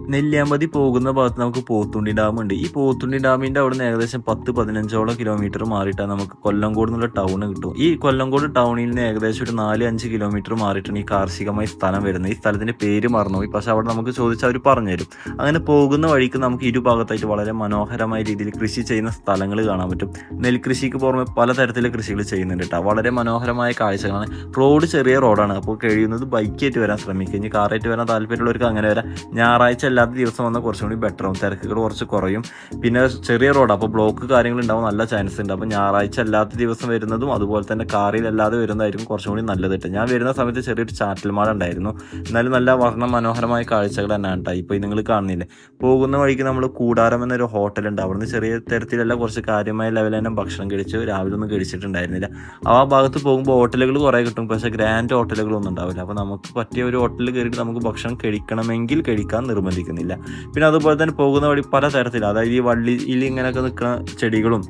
നെല്ലിയാമ്പതി പോകുന്ന ഭാഗത്ത് നമുക്ക് പോത്തുണ്ടി ഡാം ഉണ്ട്. ഈ പോത്തുണ്ടി ഡാമിന്റെ അവിടെ നിന്ന് ഏകദേശം പത്ത് പതിനഞ്ചോളം കിലോമീറ്റർ മാറിയിട്ടാണ് നമുക്ക് കൊല്ലംകോട് എന്നുള്ള ടൗൺ കിട്ടും ഈ കൊല്ലംകോട് ടൗണിൽ നിന്ന് ഏകദേശം ഒരു നാല് അഞ്ച് കിലോമീറ്റർ മാറിയിട്ടാണ് ഈ കാർഷികമായി സ്ഥലം വരുന്നത്. ഈ സ്ഥലത്തിന്റെ പേര് മറന്നുപോയി പക്ഷെ അവിടെ നമുക്ക് ചോദിച്ചാൽ അവർ പറഞ്ഞുതരും. അങ്ങനെ പോകുന്ന വഴിക്ക് നമുക്ക് ഇരുഭാഗത്തായിട്ട് വളരെ മനോഹരമായ രീതിയിൽ കൃഷി ചെയ്യുന്ന സ്ഥലങ്ങൾ കാണാൻ പറ്റും. നെൽകൃഷിക്ക് പുറമെ പലതരത്തിലെ കൃഷികൾ ചെയ്യുന്നുണ്ട് കേട്ടോ. വളരെ മനോഹരമായ കാഴ്ചകളാണ്. റോഡ് ചെറിയ റോഡാണ് അപ്പോൾ കഴിയുന്നത് ബൈക്കായിട്ട് വരാൻ ശ്രമിക്കുക. ഇനി കാറായിട്ട് വരാൻ താല്പര്യമുള്ളവർക്ക് അങ്ങനെ വരാം. ഞായറാഴ്ച അല്ലാത്ത ദിവസം വന്നാൽ കുറച്ചും കൂടി ബെറ്റർ ആവും. തിരക്കുകൾ കുറച്ച് കുറയും. പിന്നെ ചെറിയ റോഡ് അപ്പോൾ ബ്ലോക്ക് കാര്യങ്ങൾ ഉണ്ടാവും നല്ല ചാൻസ് ഉണ്ട്. അപ്പോൾ ഞായറാഴ്ച അല്ലാത്ത ദിവസം വരുന്നതും അതുപോലെ തന്നെ കാറിൽ അല്ലാതെ വരുന്നതായിരിക്കും കുറച്ചും കൂടി നല്ലത് കേട്ടോ. ഞാൻ വരുന്ന സമയത്ത് ചെറിയൊരു ചാറ്റൽ മഴ ഉണ്ടായിരുന്നു. എന്നാലും നല്ല വർണ മനോഹരമായ കാഴ്ചകൾ തന്നെയാണ് കേട്ടോ. ഇപ്പോൾ നിങ്ങൾ കാണുന്നില്ലേ? പോകുന്ന വഴിക്ക് നമ്മൾ കൂടാരം എന്നൊരു ഹോട്ടലുണ്ട് അവിടുന്ന് ചെറിയ തരത്തിലല്ല കുറച്ച് കാര്യമായ ലെവലിൽ തന്നെ ഭക്ഷണം കഴിച്ചു രാവിലെ ഒന്നും കഴിച്ചിട്ടുണ്ടായിരുന്നില്ല. ആ ഭാഗത്ത് പോകുമ്പോൾ ഹോട്ടലുകൾ കുറേ കിട്ടും. പക്ഷേ ഗ്രാൻഡ് ഹോട്ടലുകളൊന്നും ഉണ്ടാവില്ല. അപ്പോൾ നമുക്ക് പറ്റിയ ഒരു ഹോട്ടലിൽ കയറിയിട്ട് നമുക്ക് ഭക്ഷണം കഴിക്കണമെങ്കിൽ കഴിക്കാൻ നിർബന്ധിക്കുന്നില്ല പിന്നെ അതുപോലെ തന്നെ പോകുന്ന വഴി പല തരത്തിൽ അതായത് ഈ വള്ളിയിൽ ഇങ്ങനെയൊക്കെ നിൽക്കുന്ന ചെടികളും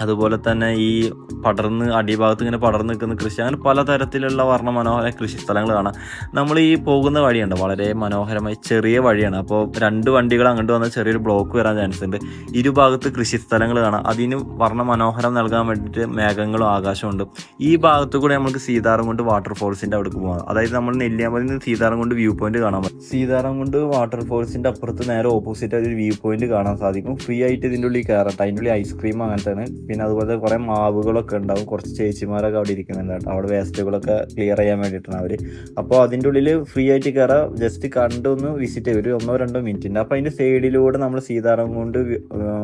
അതുപോലെ തന്നെ ഈ പടർന്ന് അടിഭാഗത്ത് ഇങ്ങനെ പടർന്ന് നിൽക്കുന്ന കൃഷി അങ്ങനെ പലതരത്തിലുള്ള വർണ മനോഹര കൃഷി സ്ഥലങ്ങൾ കാണാം. നമ്മൾ ഈ പോകുന്ന വഴിയുണ്ട് വളരെ മനോഹരമായി ചെറിയ വഴിയാണ്. അപ്പോൾ രണ്ട് വണ്ടികൾ അങ്ങോട്ട് വന്നാൽ ചെറിയൊരു ബ്ലോക്ക് വരാൻ ചാൻസ് ഉണ്ട്. ഇരുഭാഗത്ത് കൃഷി സ്ഥലങ്ങൾ കാണാം. അതിന് വർണ മനോഹരം നൽകാൻ വേണ്ടിയിട്ട് മേഘങ്ങളും ആകാശമുണ്ട് ഈ ഭാഗത്ത് കൂടെ നമുക്ക് സീതാർകുണ്ട് വാട്ടർഫോൾസിന്റെ അവിടേക്ക് പോകാം. അതായത് നമ്മൾ നെല്ലിയാമ്പതിൽ നിന്ന് കൊണ്ട് വ്യൂ പോയിന്റ് കാണാൻ പറ്റും. കൊണ്ട് വാട്ടർഫോൾസിന്റെ അപ്പുറത്ത് നേരെ ഓപ്പോസിറ്റ് ഒരു വ്യൂ പോയിന്റ് കാണാൻ സാധിക്കും. ഫ്രീ ആയിട്ട് ഇതിന്റെ ഉള്ളിൽ കയറട്ടെ അതിന്റെ ഉള്ളിൽ ഐസ്ക്രീം അങ്ങനത്തെ പിന്നെ അതുപോലെ കുറേ മാവുകളൊക്കെ ഉണ്ടാവും. കുറച്ച് ചേച്ചിമാരൊക്കെ അവിടെ ഇരിക്കുന്നുണ്ട് കേട്ടോ. അവിടെ വേസ്റ്റുകളൊക്കെ ക്ലിയർ ചെയ്യാൻ വേണ്ടിയിട്ടാണ് അവർ അപ്പോൾ അതിന്റെ ഉള്ളിൽ ഫ്രീ ആയിട്ട് കയറാം ജസ്റ്റ് കണ്ടൊന്ന് വിസിറ്റ് ചെയ്യും. ഒരു ഒന്നോ രണ്ടോ മിനിറ്റിന്റെ. അപ്പോൾ അതിന്റെ സൈഡിലൂടെ നമ്മൾ സീതാറാം കൊണ്ട്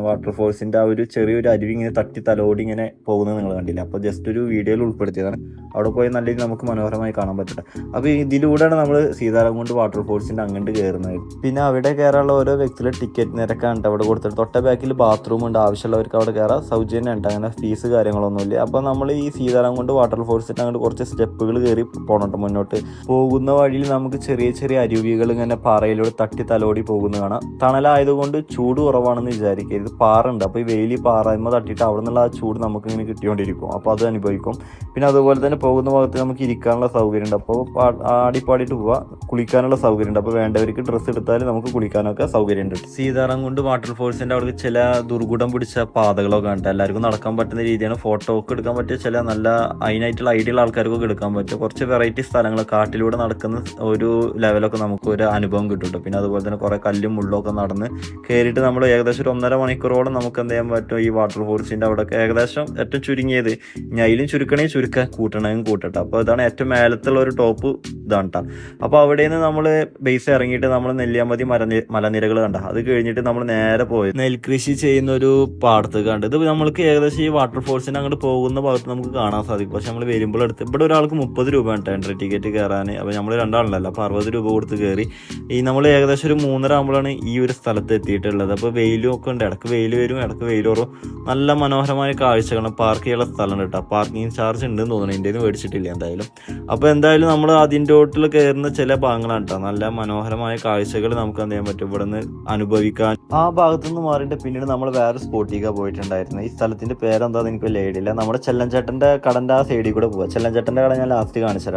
വാട്ടർഫോൾസിന്റെ ആ ഒരു ചെറിയൊരു അരുവി ഇങ്ങനെ തട്ടി തലോടി ഇങ്ങനെ പോകുന്നത് നിങ്ങൾ കണ്ടില്ല? അപ്പോൾ ജസ്റ്റ് ഒരു വീഡിയോയിൽ ഉൾപ്പെടുത്തിയതാണ്. അവിടെ പോയി നല്ല രീതിയിൽ നമുക്ക് മനോഹരമായി കാണാൻ പറ്റട്ടെ അപ്പോൾ ഇതിലൂടെയാണ് നമ്മൾ സീതാറാം കൊണ്ട് വാട്ടർഫോൾസിന്റെ അങ്ങോട്ട് കയറുന്നത്. പിന്നെ അവിടെ കയറാനുള്ള ഓരോ വ്യക്തിയുടെ ടിക്കറ്റ് നിരക്കാണ് അവിടെ കൊടുത്തിട്ട് തൊട്ട ബാക്കിൽ ബാത്റൂം ഉണ്ട്. ആവശ്യമുള്ളവർക്ക് അവിടെ കയറാം. സൗജന്യമുണ്ട് അങ്ങനെ ഫീസ് കാര്യങ്ങളൊന്നുമില്ല. അപ്പോൾ നമ്മൾ ഈ സീതാറാം കൊണ്ട് വാട്ടർ വാട്ടർഫോൾസിന്റെ അങ്ങോട്ട് കുറച്ച് സ്റ്റെപ്പുകൾ കയറി പോകണുണ്ട് മുന്നോട്ട്. പോകുന്ന വഴിയിൽ നമുക്ക് ചെറിയ ചെറിയ അരുവികൾ ഇങ്ങനെ പാറയിലൂടെ തട്ടി തലോടി പോകുന്ന കാണാം. തണലായതുകൊണ്ട് ചൂട് കുറവാണെന്ന് വിചാരിക്കരുത്. പാറ ഉണ്ട് അപ്പോൾ ഈ വെയിലി പാറയുമ്പോൾ തട്ടിയിട്ട് അവിടെ നിന്നുള്ള ആ ചൂട് നമുക്ക് ഇങ്ങനെ കിട്ടിക്കൊണ്ടിരിക്കും. അപ്പോൾ അത് അനുഭവിക്കും. പിന്നെ അതുപോലെ തന്നെ പോകുന്ന ഭാഗത്ത് നമുക്ക് ഇരിക്കാനുള്ള സൗകര്യം ഉണ്ട് അപ്പോൾ ആടിപ്പാടിയിട്ട് പോവാം. കുളിക്കാനുള്ള സൗകര്യം ഉണ്ട് അപ്പോൾ വേണ്ടവർക്ക് ഡ്രസ്സ് എടുത്താൽ നമുക്ക് കുളിക്കാനൊക്കെ സൗകര്യം ഉണ്ട് സീതാറാം കൊണ്ട് വാട്ടർ ഫോൾസിന്റെ അവിടെ ചില ദുർഗുടം പിടിച്ച പാതകളൊക്കെ ഉണ്ട് എല്ലാവർക്കും നടക്കാൻ പറ്റുന്ന രീതിയാണ്. ഫോട്ടോ ഒക്കെ എടുക്കാൻ പറ്റിയ ചില നല്ല അതിനായിട്ടുള്ള ഐഡിയ ഉള്ള ആൾക്കാർക്കൊക്കെ എടുക്കാൻ പറ്റും. കുറച്ച് വെറൈറ്റി സ്ഥലങ്ങൾ കാട്ടിലൂടെ നടക്കുന്ന ഒരു ലെവലൊക്കെ നമുക്ക് ഒരു അനുഭവം കിട്ടും പിന്നെ അതുപോലെ തന്നെ കുറേ കല്ലും മുള്ളും ഒക്കെ നടന്ന് കയറിയിട്ട് നമ്മൾ ഏകദേശം ഒരു ഒന്നര മണിക്കൂറോളം നമുക്ക് എന്ത് ചെയ്യാൻ പറ്റും? ഈ വാട്ടർ വാട്ടർഫോൾസിന്റെ അവിടെ ഏകദേശം ഏറ്റവും ചുരുങ്ങിയത് അതിലും ചുരുക്കണേ ചുരുക്ക കൂട്ടണമെങ്കിൽ കൂട്ടട്ടെ അപ്പോൾ ഇതാണ് ഏറ്റവും മേലത്തുള്ള ഒരു ടോപ്പ് ഇതാണ് അപ്പോൾ അവിടെ നിന്ന് നമ്മൾ ബേസ് ഇറങ്ങിയിട്ട് നമ്മൾ നെല്ലിയാമ്പതി മലനി മലനിരകൾ കണ്ട? അത് കഴിഞ്ഞിട്ട് നമ്മൾ നേരെ പോയി നെൽകൃഷി ചെയ്യുന്ന ഒരു പാടത്ത് കണ്ട്. ഇത് നമ്മൾക്ക് ഏകദേശം ഈ വാട്ടർ ഫോൾസിന് അങ്ങോട്ട് പോകുന്ന ഭാഗത്ത് നമുക്ക് കാണാൻ സാധിക്കും. പക്ഷെ നമ്മൾ വരുമ്പോൾ എടുത്ത് ഇവിടെ ഒരാൾക്ക് മുപ്പത് രൂപ ഉണ്ട് എൻട്രി ടിക്കറ്റ് കയറാൻ അപ്പോൾ നമ്മൾ രണ്ടാളല്ലോ അപ്പോൾ അറുപത് രൂപ കൊടുത്ത് കയറി ഈ നമ്മൾ ഏകദേശം ഒരു മൂന്നര ആകുമ്പോഴാണ് ഈ ഒരു സ്ഥലത്ത് എത്തിയിട്ടുള്ളത്. അപ്പോൾ വെയിലും ഒക്കെ ഉണ്ട്. ഇടയ്ക്ക് വെയിൽ വരും ഇടയ്ക്ക് വെയിൽ വരും നല്ല മനോഹരമായ കാഴ്ചകളാണ് പാർക്ക് ചെയ്യാനുള്ള സ്ഥലം കേട്ടോ. പാർക്കിംഗ് ചാർജ് ഉണ്ടെന്ന് തോന്നുന്നു. എന്റെ മേടിച്ചിട്ടില്ല എന്തായാലും. അപ്പോൾ എന്തായാലും നമ്മൾ അതിന്റെ ഓട്ടിൽ കയറുന്ന ചില ഭാഗങ്ങളാണ് കേട്ടോ നല്ല മനോഹരമായ കാഴ്ചകൾ നമുക്ക് എന്ത് ചെയ്യാൻ പറ്റും? ഇവിടെ നിന്ന് അനുഭവിക്കാൻ. ആ ഭാഗത്തുനിന്ന് മാറിയിട്ട് പിന്നീട് നമ്മൾ വേറെ സ്പോട്ടിലേക്ക് പോയിട്ടുണ്ടായിരുന്നു ഈ സ്ഥലത്തിന്റെ പേരെന്താന്ന് എനിക്ക് വലിയ ഐഡിയ നമ്മുടെ ചെല്ലഞ്ചേട്ടന്റെ കടന്റെ ആ സൈഡിൽ കൂടെ പോവാം. ചെല്ലഞ്ചേട്ടന്റെ കട ഞാൻ ലാസ്റ്റ് കാണിച്ചു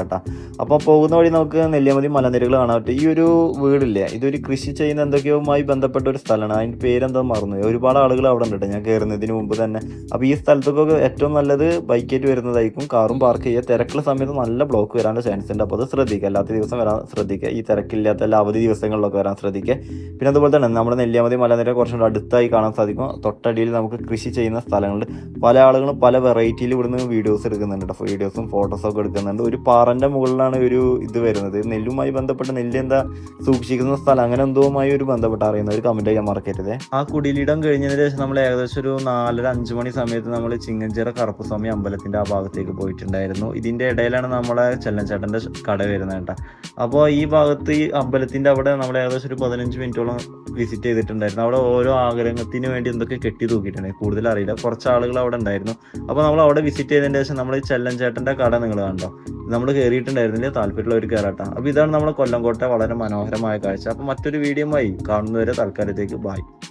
അപ്പോൾ പോകുന്ന വഴി നമുക്ക് നെല്ലിയമതി മലനിരകൾ കാണാൻ പറ്റും. ഈ ഒരു വീടില്ലേ ഇതൊരു കൃഷി ചെയ്യുന്ന എന്തൊക്കെയുമായി ബന്ധപ്പെട്ട ഒരു സ്ഥലമാണ്. അതിന്റെ പേരെന്താ മറന്നു ഒരുപാട് ആളുകൾ അവിടെ ഉണ്ട് ഞാൻ കയറുന്നതിന് മുമ്പ് തന്നെ. അപ്പോൾ ഈ സ്ഥലത്തൊക്കെ ഏറ്റവും നല്ലത് ബൈക്കേറ്റ് വരുന്നതായിരിക്കും. കാറും പാർക്ക് ചെയ്യുക. തിരക്കുള്ള സമയത്ത് നല്ല ബ്ലോക്ക് വരാനുള്ള ചാൻസ് ഉണ്ട്. അപ്പോൾ അത് ശ്രദ്ധിക്കുക. അല്ലാത്ത ദിവസം വരാൻ ശ്രദ്ധിക്കുക. ഈ തിരക്കില്ലാത്ത എല്ലാ അവധി ദിവസങ്ങളിലൊക്കെ വരാൻ ശ്രദ്ധിക്കുക. പിന്നെ അതുപോലെ തന്നെ നമ്മുടെ നെല്ലിയാമതി മലനിര കുറച്ചുകൂടെ അടുത്തായി കാണാൻ സാധിക്കും. തൊട്ടടിയിൽ നമുക്ക് കൃഷി ചെയ്യുന്ന സ്ഥലങ്ങളുണ്ട് പല ആളുകളും പല വെറൈറ്റിയിൽ ഇവിടുന്ന് വീഡിയോസ് എടുക്കുന്നുണ്ട് വീഡിയോസും ഫോട്ടോസും ഒക്കെ എടുക്കുന്നുണ്ട്. ഒരു പാറന്റെ മുകളിലാണ് ഒരു ഇത് വരുന്നത്. നെല്ലുമായി ബന്ധപ്പെട്ട് നെല്ല് എന്താ സൂക്ഷിക്കുന്ന സ്ഥലം? അങ്ങനെ എന്തോമായി ഒരു ബന്ധപ്പെട്ട്? അറിയുന്ന ഒരു കമന്റ് ചെയ്യാൻ മറക്കരുത്. ആ കുടിലിടം കഴിഞ്ഞതിന് ശേഷം നമ്മൾ ഏകദേശം ഒരു നാലര അഞ്ച് മണി സമയത്ത് നമ്മൾ ചിങ്ങഞ്ചിറ കറുപ്പസ്വാമി അമ്പലത്തിന്റെ ആ ഭാഗത്തേക്ക് പോയിട്ടുണ്ടായിരുന്നു. ഇതിന്റെ ഇടയിലാണ് നമ്മളെ ചെല്ലൻചേട്ടന്റെ കട വരുന്നത് കേട്ടോ. അപ്പോൾ ഈ ഭാഗത്ത് ഈ അമ്പലത്തിന്റെ അവിടെ നമ്മൾ ഏകദേശം ഒരു പതിനഞ്ച് മിനിറ്റോളം വിസിറ്റ് ചെയ്തിട്ടുണ്ടായിരുന്നു. അവിടെ ഓരോ ആഗ്രഹത്തിന് വേണ്ടി എന്തൊക്കെ കെട്ടി തൂക്കിയിട്ടുണ്ട്? കൂടുതൽ അറിയില്ല. കുറച്ച് ആളുകൾ അവിടെ ഉണ്ടായിരുന്നു. അപ്പോൾ നമ്മൾ അവിടെ വിസിറ്റ് ചെയ്തതിന് ശേഷം നമ്മൾ ഈ ചെല്ലൻചേട്ടന്റെ കട നിങ്ങൾ കണ്ടോ? നമ്മൾ കയറിയിട്ടുണ്ടായിരുന്നില്ല താല്പര്യമുള്ള ഒരു കയറാട്ട. അപ്പോൾ ഇതാണ് നമ്മുടെ കൊല്ലംകോട്ടെ വളരെ മനോഹരമായ കാഴ്ച. അപ്പോൾ മറ്റൊരു വീഡിയോ ആയി കാണുന്നവരെ തൽക്കാലത്തേക്ക് ബായ്